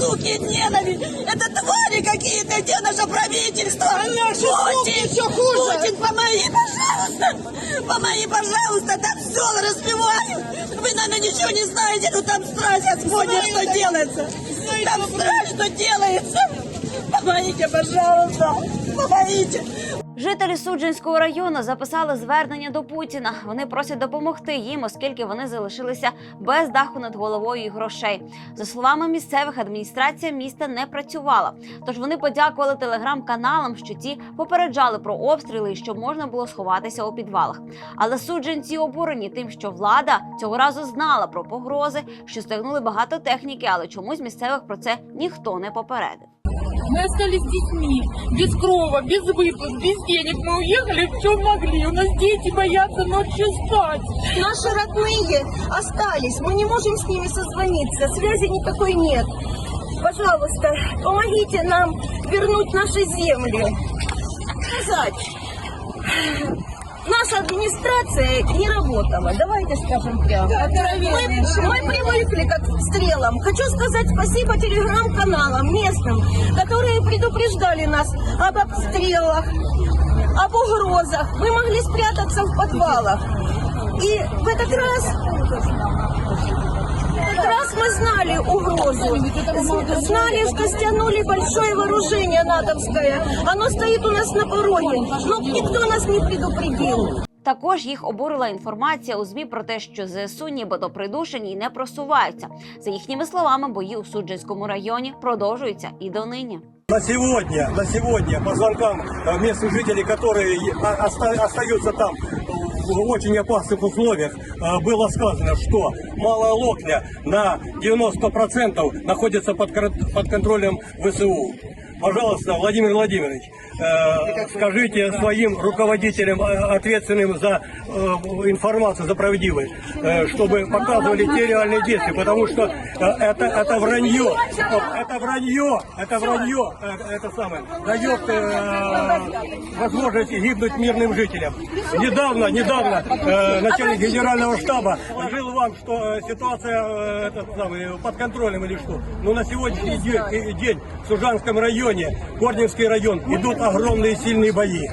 суки, ненависть. Это твари какие-то, где наше правительство? А наши суки всё хуже. Путин, помоги, пожалуйста. Помоги, пожалуйста, там все разбивают. Вы, наверное, ничего не знаете, но там страсть Знаю, что да. делается. Знаю, Там страсть, что делается. Помогите, пожалуйста, помогите. Жителі Суджинського району записали звернення до Путіна. Вони просять допомогти їм, оскільки вони залишилися без даху над головою і грошей. За словами місцевих, адміністрація міста не працювала. Тож вони подякували телеграм-каналам, що ті попереджали про обстріли і щоб можна було сховатися у підвалах. Але судженці обурені тим, що влада цього разу знала про погрози, що стягнули багато техніки, але чомусь місцевих про це ніхто не попередив. Мы остались с детьми, без крова, без выплат, без денег. Мы уехали в чем могли. У нас дети боятся ночью спать. Наши родные остались, мы не можем с ними созвониться, связи никакой нет. Пожалуйста, помогите нам вернуть наши земли. Сказать, наша администрация не работала, давайте скажем прямо. Мы, мы привыкли как к стрелам. Хочу сказать спасибо телеграм-каналам местным, которые предупреждали нас об обстрелах, об угрозах. Мы могли спрятаться в подвалах. И в этот раз, в этот раз мы знали угрозу. З- Знали, что стянули большое вооружение натовское. Оно стоит у нас на пороге. Но никто нас не предупредил. Також їх обурила інформація у змі про те, що ЗСУ нібито придушені і не просуваються. За їхніми словами, бої у Суджинському районі продовжуються і донині. На сегодня, на сегодня по звонкам э, местных жителей, которые о- оста- остаются там в очень опасных условиях, э, было сказано, что Малая Локня на 90% находится под, под контролем ВСУ. Пожалуйста, Владимир Владимирович, э, скажите своим руководителям, э, ответственным за э, информацию, за правдивость, чтобы показывали те реальные действия, потому что это, это вранье, это вранье, это вранье, это самое, дает э, возможность гибнуть мирным жителям. Недавно, недавно э, начальник генерального штаба жил вам, что ситуация э, этот самый, под контролем или что. Но на сегодняшний день, день в Сужанском районе, Корневский район, идут огромные сильные бои.